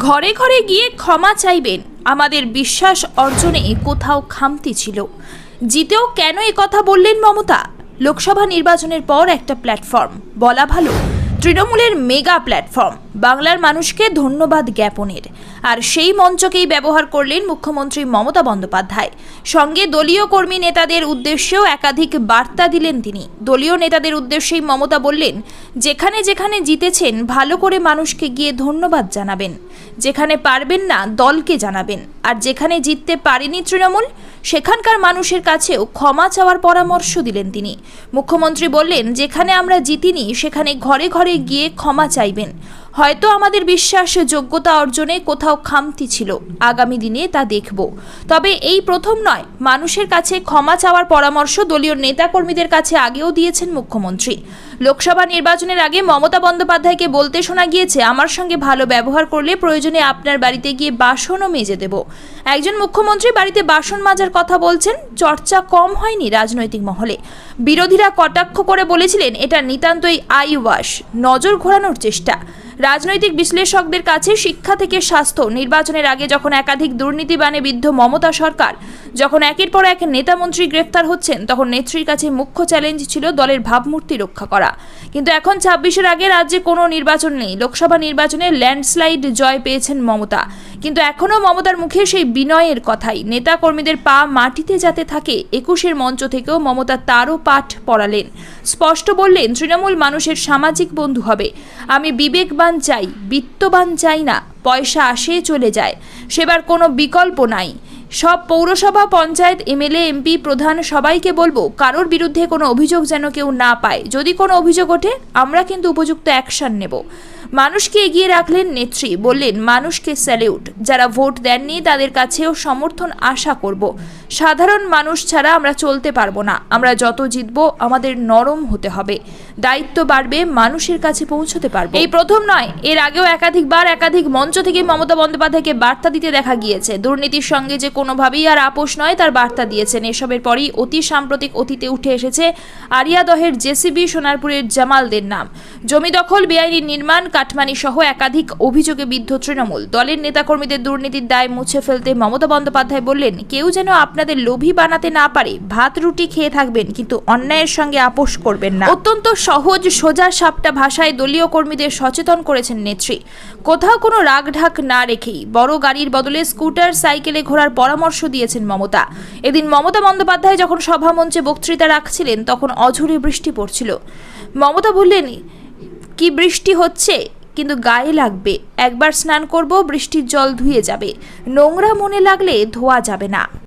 ঘরে ঘরে গিয়ে ক্ষমা চাইবেন। আমাদের বিশ্বাস অর্জনে কোথাও খামতি ছিল। জিতেও কেন এ কথা বললেন মমতা? লোকসভা নির্বাচনের পর একটা প্ল্যাটফর্ম। বলা ভালো। তৃণমূলের মেগা প্ল্যাটফর্ম, বাংলার মানুষকে ধন্যবাদ জ্ঞাপনের। আর সেই মঞ্চকেই ব্যবহার করলেন মুখ্যমন্ত্রী মমতা বন্দ্যোপাধ্যায়। সঙ্গে দলীয় কর্মী নেতাদের উদ্দেশ্যেও একাধিক বার্তা দিলেন তিনি। দলীয় নেতাদের উদ্দেশ্যেই মমতা বললেন, যেখানে যেখানে জিতেছেন, ভালো করে মানুষকে গিয়ে ধন্যবাদ জানাবেন। যেখানে পারবেন না, দলকে জানাবেন। আর যেখানে জিততে পারেনি তৃণমূল সেখানকার মানুষের কাছেও ক্ষমা চাওয়ার পরামর্শ দিলেন তিনি। মুখ্যমন্ত্রী বললেন, যেখানে আমরা জিতিনি, সেখানে ঘরে ঘরে গিয়ে ক্ষমা চাইবেন। হয়তো আমাদের বিশ্বাস যোগ্যতা অর্জনে কোথাও খামতি ছিল। আগামী দিনে তা দেখব। তবে এই প্রথম নয়, মানুষের কাছে ক্ষমা চাওয়ার পরামর্শ দলীয় নেতাকর্মীদের কাছে আগেও দিয়েছেন মুখ্যমন্ত্রী। লোকসভা নির্বাচনের আগে মমতা বন্দ্যোপাধ্যায়কে বলতে শোনা গিয়েছে, আমার সঙ্গে ভালো ব্যবহার করলে প্রয়োজনে আপনার বাড়িতে গিয়ে বাসনও মেজে দেব। একজন মুখ্যমন্ত্রী বাড়িতে বাসন মাজার কথা বলছেন, চর্চা কম হয়নি রাজনৈতিক মহলে। বিরোধীরা কটাক্ষ করে বলেছিলেন, এটা নিতান্তই আই ওয়াশ, নজর ঘোরানোর চেষ্টা। রাজনৈতিক বিশ্লেষকদের কাছে শিক্ষা থেকে স্বাস্থ্য। নির্বাচনের আগে যখন একাধিক দুর্নীতিবানে বিদ্ধ মমতা সরকার, যখন একের পর এক নেতামন্ত্রী গ্রেফতার হচ্ছেন, তখন নেত্রীর কাছে মুখ্য চ্যালেঞ্জ ছিল দলের ভাবমূর্তি রক্ষা করা। কিন্তু এখন ছাব্বিশের আগে রাজ্যে কোনো নির্বাচন নেই। লোকসভা নির্বাচনে ল্যান্ডস্লাইড জয় পেয়েছেন মমতা। কিন্তু এখনও মমতার মুখে সেই বিনয়ের কথাই। নেতা কর্মীদের পা মাটিতে যাতে থাকে, একুশের মঞ্চ থেকেও মমতা তারও পাঠ পড়ালেন। স্পষ্ট বললেন, তৃণমূল মানুষের সামাজিক বন্ধু হবে। আমি বিবেকবান চাই, বিত্তবান চাই না, পয়সা আসে চলে যায়, সেবার কোনো বিকল্প নাই। সব পৌরসভা, পঞ্চায়েত, এমএলএ, এমপি, প্রধান সবাইকে বলব, কারোর বিরুদ্ধে কোনো অভিযোগ যেন কেউ না পায়। যদি কোনো অভিযোগ ওঠে, আমরা কিন্তু উপযুক্ত অ্যাকশান নেব। মানুষকে এগিয়ে রাখলেন নেত্রী। বললেন, মানুষকে স্যালিউট যারা ভোট দেননি, তাদের কাছেও সমর্থন আশা করব। সাধারণ মানুষ ছাড়া আমরা চলতে পারব না। আমরা যত জিতব, আমাদের নরম হতে হবে। দায়িত্ব বাড়বে, মানুষের কাছে পৌঁছতে পারবে। এই প্রথম নয়, এর আগেও একাধিকবার একাধিক মঞ্চ থেকে মমতা বন্দ্যোপাধ্যায়কে বার্তা দিতে দেখা গিয়েছে। দুর্নীতির সঙ্গে যে কোনোভাবেই আর আপোষ নয়, তার বার্তা দিয়েছেন। এসবের পরই অতি সাম্প্রতিক অতীতে উঠে এসেছে আরিয়াদহের জেসিবি সোনারপুরের জামালদের নাম। জমি দখল, বেআইনি নির্মাণ কাটমানি সহ একাধিক অভিযোগে বিদ্ধ তৃণমূল। দলের নেতাকর্মীদের দুর্নীতির দায় মুছে ফেলতে মমতা বন্দ্যোপাধ্যায় বললেন, কেউ যেন আপনাদের লোভী বানাতে না পারে, ভাত, রুটি খেয়ে থাকবেন, কিন্তু অন্যায়ের সঙ্গে আপোষ করবেন না। অত্যন্ত সহজ, সোজা, সাপটা ভাষায় দলীয় কর্মীদের সচেতন করেছেন নেত্রী। কোথাও কোনো রাগঢাক না রেখেই বড় গাড়ির বদলে স্কুটার, সাইকেলে ঘোরার পরামর্শ দিয়েছেন মমতা। এদিন মমতা বন্দ্যোপাধ্যায় যখন সভা মঞ্চে বক্তৃতা রাখছিলেন, তখন অঝরে বৃষ্টি পড়ছিল। মমতা বললেন কি বৃষ্টি হচ্ছে? কিন্তু গায়ে লাগবে। একবার স্নান করব, বৃষ্টির জল ধুয়ে যাবে। নোংরা মনে লাগলে ধোয়া যাবে না।